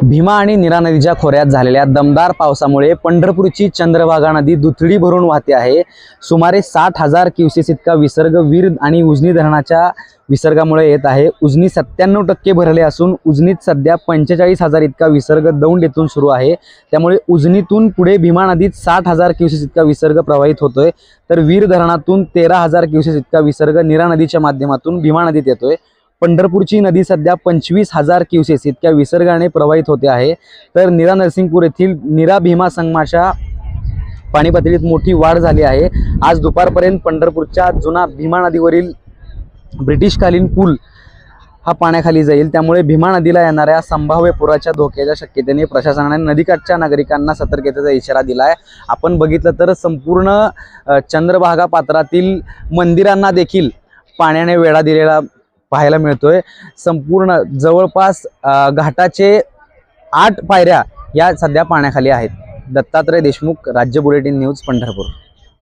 भीमा आणि निरा नदीच्या खोऱ्यात झालेल्या दमदार पावसामुळे पंढरपूरची चंद्रभागा नदी दुथडी भरून वाहते आहे. सुमारे साठ हजार क्युसेस इतका विसर्ग वीर आणि उजनी धरणाच्या विसर्गामुळे येत आहे. उजनी सत्त्याण्णव टक्के भरले असून उजनीत सध्या पंचेचाळीस हजार इतका विसर्ग दौंड येथून सुरू आहे. त्यामुळे उजनीतून पुढे भीमा नदीत साठ हजार क्युसेस इतका विसर्ग प्रवाहित होतोय. तर वीर धरणातून तेरा हजार क्युसेस इतका विसर्ग निरा नदीच्या माध्यमातून भीमा नदीत येतोय. पंढरपूरची नदी सध्या पंचवीस हजार क्युसेस इतक्या विसर्गाने प्रवाहित होते आहे. तर निरा नरसिंगपूर येथील निरा भीमा संगमाच्या पाणी पातळीत मोठी वाढ झाली आहे. आज दुपारपर्यंत पंढरपूरच्या जुना भीमा नदीवरील ब्रिटिशकालीन पूल हा पाण्याखाली जाईल. त्यामुळे भीमा नदीला येणाऱ्या संभाव्य पुराच्या धोक्याच्या शक्यतेने प्रशासनाने नदीकाठच्या नागरिकांना सतर्कतेचा इशारा दिला आहे आपण बघितलं तर संपूर्ण चंद्रभागा पात्रातील मंदिरांना देखील पाण्याने वेढा दिलेला पाहायला मिळतोय. संपूर्ण जवळपास घाटाचे आठ पायऱ्या या सध्या पाण्याखाली आहेत. दत्तात्रय देशमुख राज्य बुलेटिन न्यूज पंढरपूर.